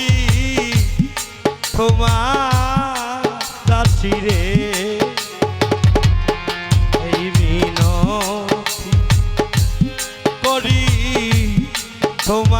দাসী তোমার দাসী রে এই মিনতি করি। তোমার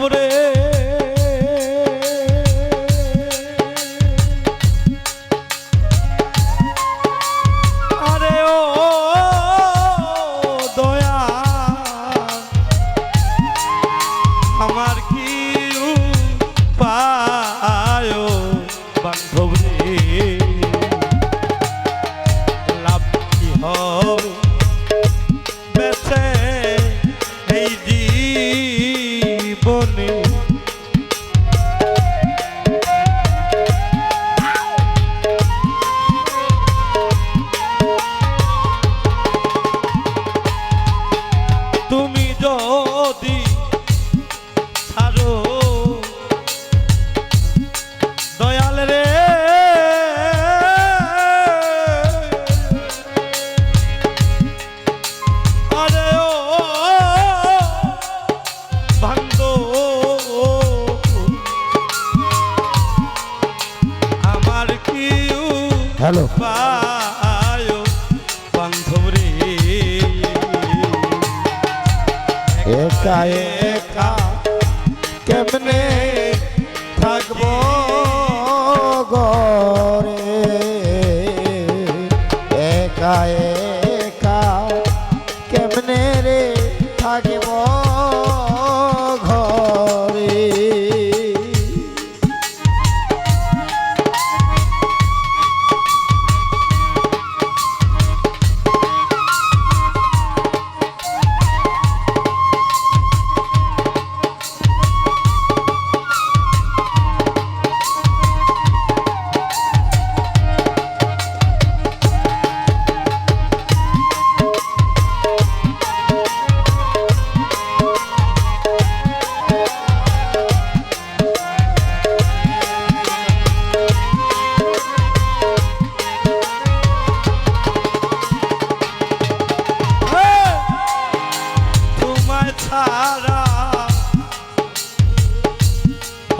sobre él. তুমি যদি ছাড়ো দয়াল রে। আরে ও ভাঙ্গ আমার কি হ্যালো। Tá, é.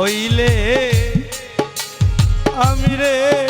হইলে আমি রে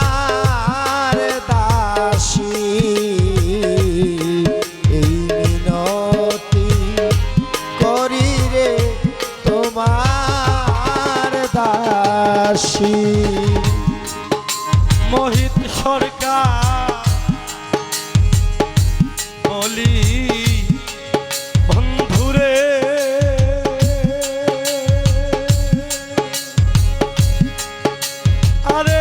আসি। মোহিত সরকার বলি বন্ধুরে। আরে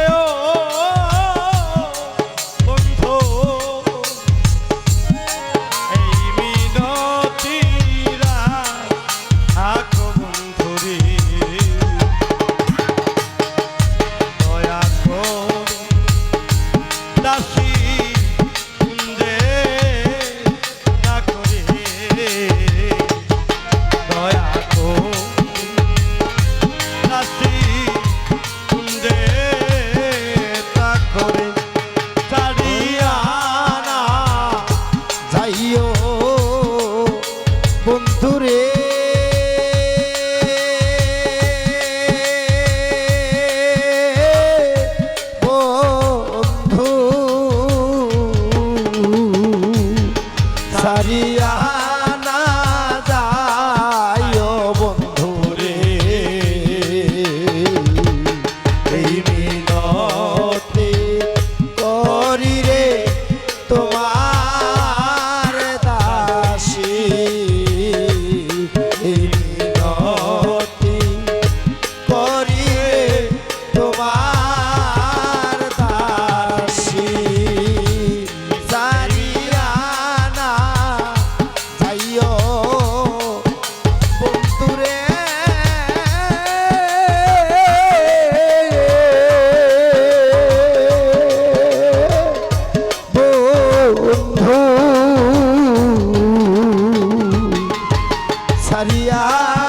হারিয়া